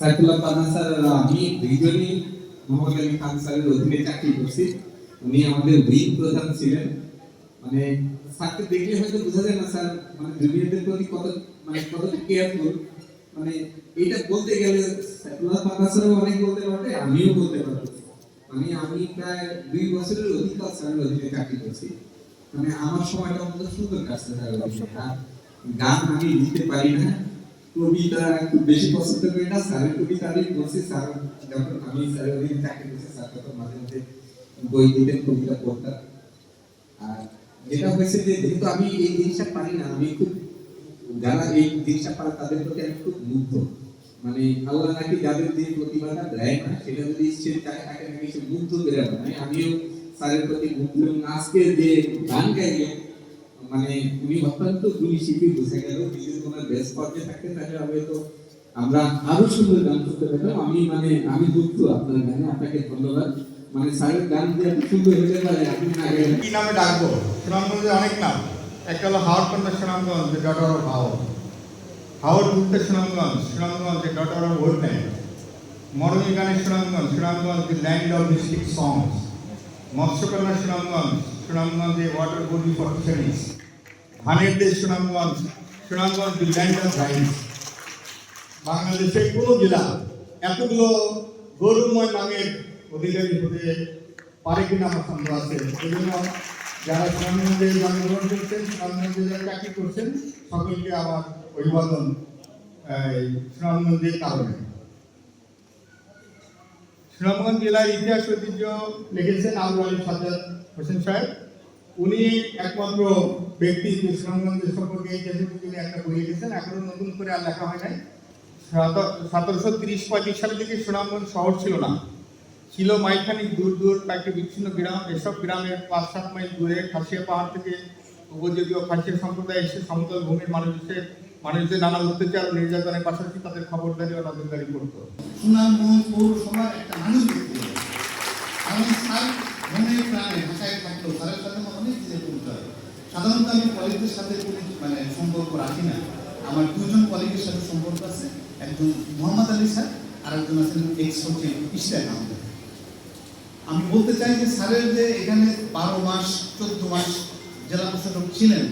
সাইফুল্লাহ পান্না sir আমি দুইজনই মোহাম্মদ খান স্যারের অধীনে চাকরি করছি। উনি আমাদের উইং প্রধান ছিলেন। মানে স্যারকে দেখলে হয়তো বোঝা যায় না, স্যার মানে জুনিয়রদের প্রতি কত মানে কতটা কেয়ারফুল মানে এটা বলতে গেলে সাইফুল্লাহ পান্না স্যারও অনেক বলতে পারবে, আমিও বলতে পারব। মানে আমি প্রায় দুই বছরের অধিক স্যারের অধীনে চাকরি করছি। মানে আমার সময়টা আমাদের সুন্দর কাটছে স্যারের গান আমি লিখতে পারি না। কবিতা বেশি পছন্দ করি না স্যারের কবিতা আমি বলছি স্যার যখন আমি স্যারের অধীনে চাকরি করছি স্যার তখন মাঝে মাঝে বই দিতেন কবিতা পড়তাম আর যেটা হয়েছে যে যেহেতু আমি এই জিনিসটা পারি না, আমি খুব যারা এই জিনিসটা পারে তাদের প্রতি আমি খুব মুগ্ধ। মানে আল্লাহ নাকি যাদের যে প্রতিভাটা দেয় না, সেটা যদি সে চায় তাকে নাকি সে মুগ্ধ করে মানে আমিও স্যারের প্রতি মুগ্ধ। আজকে যে গান গাইলেন মানে উনি অত্যন্ত গুণী শিল্পী বুঝে গেল যদি ওনার বেস্ট পর্যায়ে তাহলে হয়তো আমরা আরও সুন্দর গান করতে পারতাম আমি মানে আমি দুঃখ আপনার গানে, আপনাকে ধন্যবাদ। মানে স্যারের গান যে এত সুন্দর পারে, আপনি না কি নামে ডাকবো? সুনামগঞ্জে অনেক নাম। একটা হলো হাওড় কন্যা সুনামগঞ্জ daughter of হাওড়। হাওড় উত্তর Sunamganj Sunamganj the daughter of woodland মরমী গানের Sunamganj Sunamganj, the land of mystic songs মৎস্যকন্যা Sunamganj Sunamganj water water body for ধানের দেশ সুনামগঞ্জ সুনামগঞ্জ of rice বাংলাদেশের কোনো জেলা এতগুলো গৌরবময় নামের অধিকারী হতে পারে কিনা আমার সন্দেহ আছে। এই জন্য যারা সুনামগঞ্জে জন্মগ্রহণ করছেন, সুনামগঞ্জে যারা চাকরি করছেন, সকলকে আমার অভিবাদন সুনামগঞ্জের কারণে। সুনামগঞ্জ জেলার ইতিহাস ঐতিহ্য লিখেছেন আবু আলী সাজ্জাদ হোসেন সাহেব। উনি একমাত্র ব্যক্তি সুনামগঞ্জের সম্পর্কে ঐতিহাসিক তিনি একটা বই লিখেছেন, এখনও নতুন করে আর লেখা হয় নাই। সতেরোশো তিরিশ পঁয়ত্রিশ সালের দিকে সুনামগঞ্জ শহর ছিল না। ছিল মাইলখানিক দূর দূর কয়েকটি বিচ্ছিন্ন গ্রাম। এসব গ্রামের পাঁচ সাত মাইল দূরে খাসিয়া পাহাড় থেকে উপজাতীয় খাসিয়া সম্প্রদায় এসে সমতল ভূমির মানুষের মানুষদের নানা অত্যাচার নির্যাতনের পাশাপাশি তাদের খবরদারি ও নজরদারি করতো। সুনামগঞ্জ পৌরসভার একটা মানুষ ব্যক্তি হলেন। মনে প্রাণে ভাষায় স্যারের সাথে আমার অনেক দিনের পরিচয় সাধারণত আমি কলেজের সাথে মানে সম্পর্ক রাখি না আমার দুজন কলেজের সাথে সম্পর্ক আছে একজন মোহাম্মদ আলী স্যার আর একজন আছেন এক্স হচ্ছে ইশরাক আহমেদ আমি বলতে চাই যে স্যারের যে এখানে বারো মাস চোদ্দ মাস জেলা প্রশাসক ছিলেন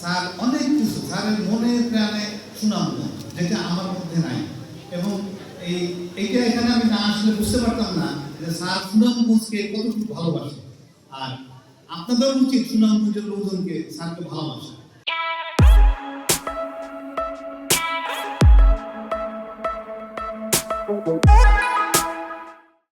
স্যার অনেক কিছু স্যারের মনে প্রাণে সুনাম যেটা আমার মধ্যে নাই। এবং এই, এইটা এখানে আমি না আসলে বুঝতে পারতাম না যে স্যার সুনামগঞ্জকে কতটুকু ভালোবাসে। আর আপনাদের উচিত সুনামগঞ্জের লোকজনকে স্যারকে ভালোবাসা